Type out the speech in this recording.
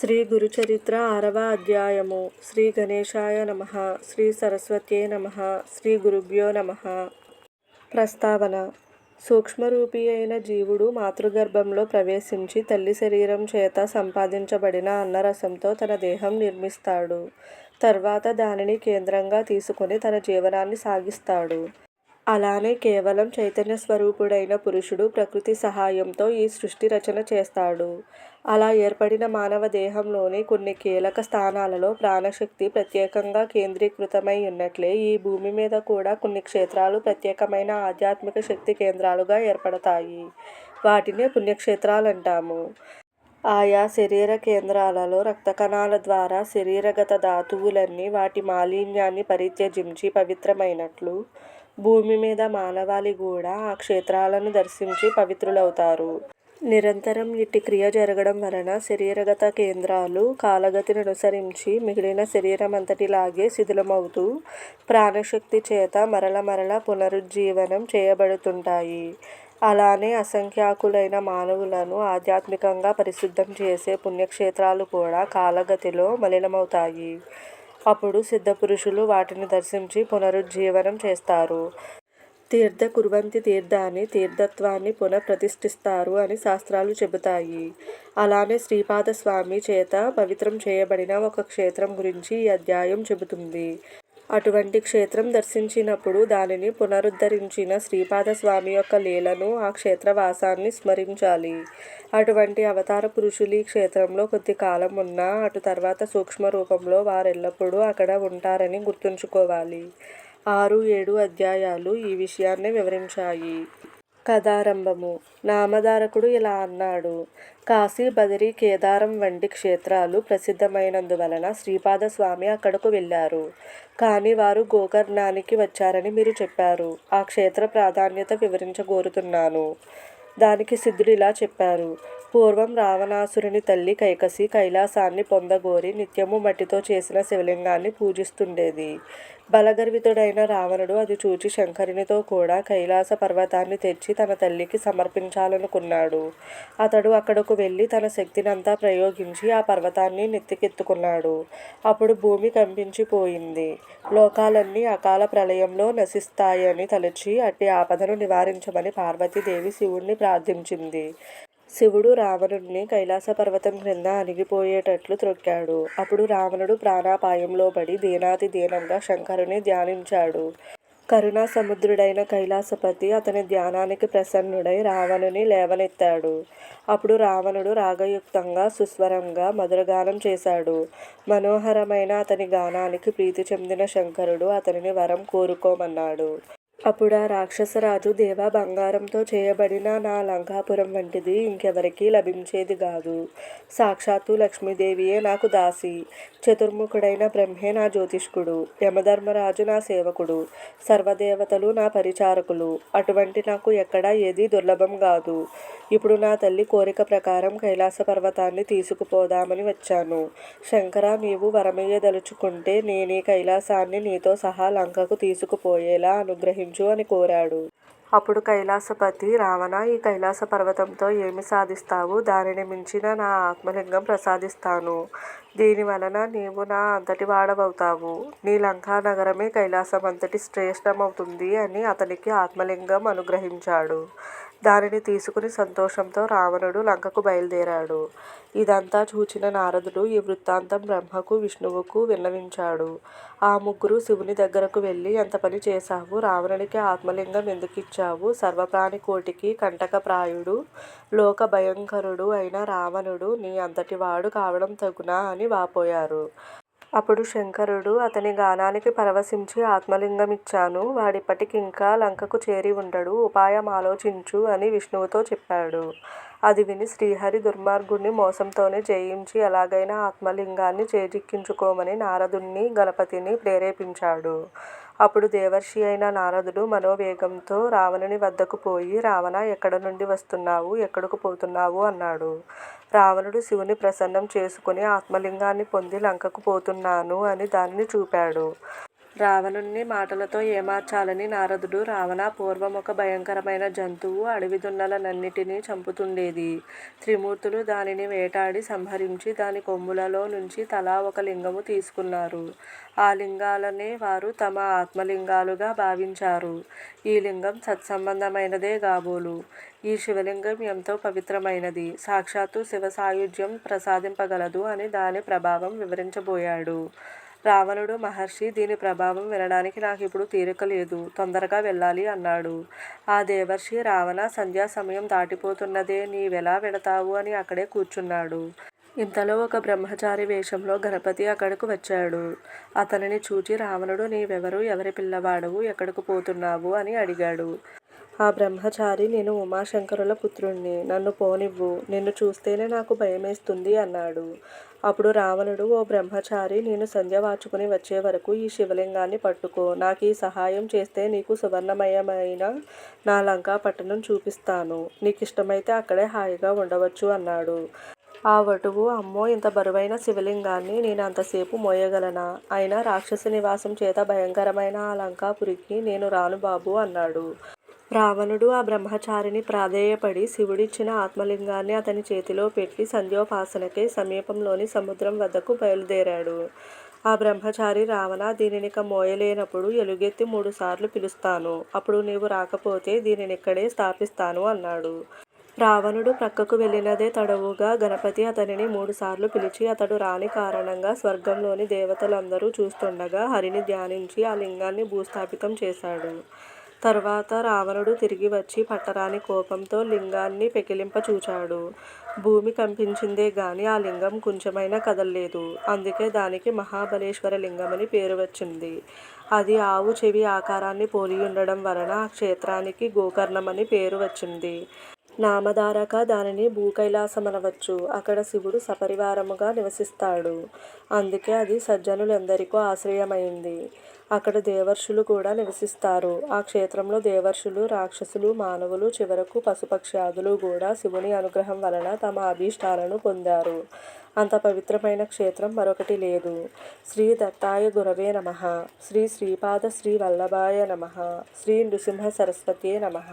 శ్రీ గురుచరిత్ర ఆరవ అధ్యాయము. శ్రీ గణేశాయ నమ. శ్రీ సరస్వతే నమ. శ్రీ గురుభ్యో నమ. ప్రస్తావన. సూక్ష్మరూపి అయిన జీవుడు మాతృగర్భంలో ప్రవేశించి తల్లి శరీరం చేత సంపాదించబడిన అన్నరసంతో తన దేహం నిర్మిస్తాడు. తర్వాత దానిని కేంద్రంగా తీసుకుని తన జీవనాన్ని సాగిస్తాడు. అలానే కేవలం చైతన్య స్వరూపుడైన పురుషుడు ప్రకృతి సహాయంతో ఈ సృష్టి రచన చేస్తాడు. అలా ఏర్పడిన మానవ దేహంలోని కొన్ని కీలక స్థానాలలో ప్రాణశక్తి ప్రత్యేకంగా కేంద్రీకృతమై ఉన్నట్లే ఈ భూమి మీద కూడా కొన్ని క్షేత్రాలు ప్రత్యేకమైన ఆధ్యాత్మిక శక్తి కేంద్రాలుగా ఏర్పడతాయి. వాటినే పుణ్యక్షేత్రాలు అంటాము ఆయా శరీర కేంద్రాలలో రక్త కణాల ద్వారా శరీరగత ధాతువులన్నీ వాటి మాలిన్యాన్ని పరిత్యజించి పవిత్రమైనట్లు భూమి మీద మానవాళి కూడా ఆ క్షేత్రాలను దర్శించి పవిత్రులవుతారు. నిరంతరం ఇట్టి క్రియ జరగడం వలన శరీరగత కేంద్రాలు కాలగతిని అనుసరించి మిగిలిన శరీరమంతటిలాగే శిథిలమవుతూ ప్రాణశక్తి చేత మరల మరల పునరుజ్జీవనం చేయబడుతుంటాయి. అలానే అసంఖ్యాకులైన మానవులను ఆధ్యాత్మికంగా పరిశుద్ధం చేసే పుణ్యక్షేత్రాలు కూడా కాలగతిలో మలినమవుతాయి. అప్పుడు సిద్ధపురుషులు వాటిని దర్శించి పునరుజ్జీవనం చేస్తారు. తీర్థ కుర్వంతి తీర్థాన్ని తీర్థత్వాన్ని పునఃప్రతిష్ఠిస్తారు అని శాస్త్రాలు చెబుతాయి. అలానే శ్రీపాద స్వామి చేత పవిత్రం చేయబడిన ఒక క్షేత్రం గురించి ఈ అధ్యాయం చెబుతుంది. అటువంటి క్షేత్రం దర్శించినప్పుడు దానిని పునరుద్ధరించిన శ్రీపాద స్వామి యొక్క లీలను ఆ క్షేత్రవాసాన్ని స్మరించాలి. అటువంటి అవతార పురుషులు ఈ క్షేత్రంలో కొద్ది కాలం ఉన్నా అటు తర్వాత సూక్ష్మ రూపంలో వారెల్లప్పుడూ అక్కడ ఉంటారని గుర్తుంచుకోవాలి. ఆరు ఏడు అధ్యాయాలు ఈ విషయాన్ని వివరించాయి. కథారంభము. నామధారకుడు ఇలా అన్నాడు. కాశీ బదిరి కేదారం వంటి క్షేత్రాలు ప్రసిద్ధమైనందువలన శ్రీపాద స్వామి అక్కడకు వెళ్ళారు. కానీ వారు గోకర్ణానికి వచ్చారని మీరు చెప్పారు. ఆ క్షేత్ర ప్రాధాన్యత వివరించగోరుతున్నాను. దానికి సిద్ధుడు ఇలా చెప్పారు. పూర్వం రావణాసురుని తల్లి కైకసి కైలాసాన్ని పొందగోరి నిత్యము మట్టితో చేసిన శివలింగాన్ని పూజిస్తుండేది. బలగర్వితుడైన రావణుడు అది చూచి శంకరునితో కూడా కైలాస పర్వతాన్ని తెచ్చి తన తల్లికి సమర్పించాలనుకున్నాడు. అతడు అక్కడకు వెళ్ళి తన శక్తినంతా ప్రయోగించి ఆ పర్వతాన్ని నెత్తికెత్తుకున్నాడు. అప్పుడు భూమి కంపించిపోయింది. లోకాలన్నీ అకాల ప్రళయంలో నశిస్తాయని తలచి అట్టి ఆపదను నివారించమని పార్వతీదేవి శివుణ్ణి ప్రార్థించింది. శివుడు రావణుడిని కైలాస పర్వతం క్రింద అణిగిపోయేటట్లు త్రొక్కాడు. అప్పుడు రావణుడు ప్రాణాపాయంలో పడి దీనాతి దీనంగా శంకరుని ధ్యానించాడు. కరుణా సముద్రుడైన కైలాసపతి అతని ధ్యానానికి ప్రసన్నుడై రావణుని లేవనెత్తాడు. అప్పుడు రావణుడు రాగయుక్తంగా సుస్వరంగా మధురగానం చేశాడు. మనోహరమైన అతని గానానికి ప్రీతి చెందిన శంకరుడు అతనిని వరం కోరుకోమన్నాడు. అప్పుడు ఆ రాక్షసరాజు దేవా బంగారంతో చేయబడిన నా లంకాపురం వంటిది ఇంకెవరికీ లభించేది కాదు. సాక్షాత్తు లక్ష్మీదేవియే నాకు దాసి. చతుర్ముఖుడైన బ్రహ్మే నా జ్యోతిష్కుడు. యమధర్మరాజు నా సేవకుడు. సర్వదేవతలు నా పరిచారకులు. అటువంటి నాకు ఎక్కడా ఏది దుర్లభం కాదు. ఇప్పుడు నా తల్లి కోరిక ప్రకారం కైలాస పర్వతాన్ని తీసుకుపోదామని వచ్చాను. శంకర నీవు వరమయ్యదలుచుకుంటే నేనే కైలాసాన్ని నీతో సహా లంకకు తీసుకుపోయేలా అనుగ్రహించు అని కోరాడు. అప్పుడు కైలాసపతి రావణ ఈ కైలాస పర్వతంతో ఏమి సాధిస్తావు? దానిని మించిన నా ఆత్మలింగం ప్రసాదిస్తాను. దీని వలన నీవు నా అంతటి వాడవవుతావు. నీ లంకా నగరమే కైలాసం అంతటి శ్రేష్టమవుతుంది అని అతనికి ఆత్మలింగం అనుగ్రహించాడు. దానిని తీసుకుని సంతోషంతో రావణుడు లంకకు బయలుదేరాడు. ఇదంతా చూచిన నారదుడు ఈ వృత్తాంతం బ్రహ్మకు విష్ణువుకు విన్నవించాడు. ఆ ముగ్గురు శివుని దగ్గరకు వెళ్ళి ఎంత పని చేశావు? రావణునికి ఆత్మలింగం ఎందుకు ఇచ్చావు సర్వప్రాణి కోటికి కంటకప్రాయుడు లోక భయంకరుడు అయిన రావణుడు నీ అంతటి వాడు కావడం తగునా? అని వాపోయారు. అప్పుడు శంకరుడు అతని గానానికి పరవశించి ఆత్మలింగం ఇచ్చాను వాడిప్పటికింకా లంకకు చేరి ఉండడు. ఉపాయం ఆలోచించు అని విష్ణువుతో చెప్పాడు. అది విని శ్రీహరి దుర్మార్గుణ్ణి మోసంతోనే జయించి ఎలాగైనా ఆత్మలింగాన్ని చేజిక్కించుకోమని నారదుణ్ణి గణపతిని ప్రేరేపించాడు. అప్పుడు దేవర్షి అయిన నారదుడు మనోవేగంతో రావణుని వద్దకు పోయి రావణ ఎక్కడ నుండి వస్తున్నావు? ఎక్కడకు పోతున్నావు? అన్నాడు. రావణుడు శివుని ప్రసన్నం చేసుకుని ఆత్మలింగాన్ని పొంది లంకకు పోతున్నాను అని దానిని చూపాడు. రావణుణ్ణి మాటలతో ఏమార్చాలని నారదుడు రావణ పూర్వం ఒక భయంకరమైన జంతువు అడవి దున్నలనన్నిటినీ చంపుతుండేది. త్రిమూర్తులు దానిని వేటాడి సంహరించి దాని కొమ్ములలో నుంచి తలా ఒక లింగము తీసుకున్నారు. ఆ లింగాలనే వారు తమ ఆత్మలింగాలుగా భావించారు. ఈ లింగం సత్సంబంధమైనదే కాబోలు. ఈ శివలింగం ఎంతో పవిత్రమైనది. సాక్షాత్తు శివ సాయుధ్యం ప్రసాదింపగలదు అని దాని ప్రభావం వివరించబోయాడు. రావణుడు మహర్షి దీని ప్రభావం వినడానికి నాకు ఇప్పుడు తీరిక లేదు. తొందరగా వెళ్ళాలి అన్నాడు. ఆ దేవర్షి రావణ సంధ్యా సమయం దాటిపోతున్నదే నీవెలా వెడతావు అని అక్కడే కూర్చున్నాడు. ఇంతలో ఒక బ్రహ్మచారి వేషంలో గణపతి అక్కడకు వచ్చాడు. అతనిని చూచి రావణుడు నీవెవరు? ఎవరి పిల్లవాడవు? ఎక్కడికి పోతున్నావు? అని అడిగాడు. ఆ బ్రహ్మచారి నేను ఉమాశంకరుల పుత్రుణ్ణి. నన్ను పోనివ్వు. నిన్ను చూస్తేనే నాకు భయమేస్తుంది అన్నాడు. అప్పుడు రావణుడు ఓ బ్రహ్మచారి నేను సంధ్య వచ్చే వరకు ఈ శివలింగాన్ని పట్టుకో. నాకు ఈ సహాయం చేస్తే నీకు సువర్ణమయమైన నా లంకా పట్టణం చూపిస్తాను. నీకిష్టమైతే అక్కడే హాయిగా ఉండవచ్చు అన్నాడు. ఆ వటువు అమ్మో ఇంత బరువైన శివలింగాన్ని నేను అంతసేపు మోయగలనా? అయినా రాక్షస నివాసం చేత భయంకరమైన ఆ లంకాపురికి నేను రాను బాబు అన్నాడు. రావణుడు ఆ బ్రహ్మచారిని ప్రాధేయపడి శివుడిచ్చిన ఆత్మలింగాన్ని అతని చేతిలో పెట్టి సంధ్యోపాసనకై సమీపంలోని సముద్రం వద్దకు బయలుదేరాడు. ఆ బ్రహ్మచారి రావణ దీనినిక మోయలేనప్పుడు ఎలుగెత్తి మూడుసార్లు పిలుస్తాను. అప్పుడు నీవు రాకపోతే దీనినిక్కడే స్థాపిస్తాను అన్నాడు. రావణుడు ప్రక్కకు వెళ్ళినదే తడవుగా గణపతి అతనిని మూడుసార్లు పిలిచి అతడు రాని కారణంగా స్వర్గంలోని దేవతలందరూ చూస్తుండగా హరిని ధ్యానించి ఆ లింగాన్ని భూస్థాపితం చేశాడు. తర్వాత రావణుడు తిరిగి వచ్చి పట్టరాని కోపంతో లింగాన్ని పెకిలింపచూచాడు. భూమి కంపించిందే గాని ఆ లింగం కొంచెమైనా కదల్లేదు. అందుకే దానికి మహాబలేశ్వర లింగమని పేరు వచ్చింది. అది ఆవు చెవి ఆకారాన్ని పోలి ఉండడం వలన ఆ క్షేత్రానికి గోకర్ణమని పేరు వచ్చింది. నామధారక దానిని భూకైలాసమనవచ్చు. అక్కడ శివుడు సపరివారముగా నివసిస్తాడు. అందుకే అది సజ్జనులందరికీ ఆశ్రయమైంది. అక్కడ దేవర్షులు కూడా నివసిస్తారు. ఆ క్షేత్రంలో దేవర్షులు, రాక్షసులు, మానవులు చివరకు పశుపక్ష్యాదులు కూడా శివుని అనుగ్రహం వలన తమ అభీష్టాలను పొందారు. అంత పవిత్రమైన క్షేత్రం మరొకటి లేదు. శ్రీ దత్తాయ గురవే నమః. శ్రీ శ్రీపాద శ్రీ వల్లభాయ నమః. శ్రీ నృసింహ సరస్వతి నమః.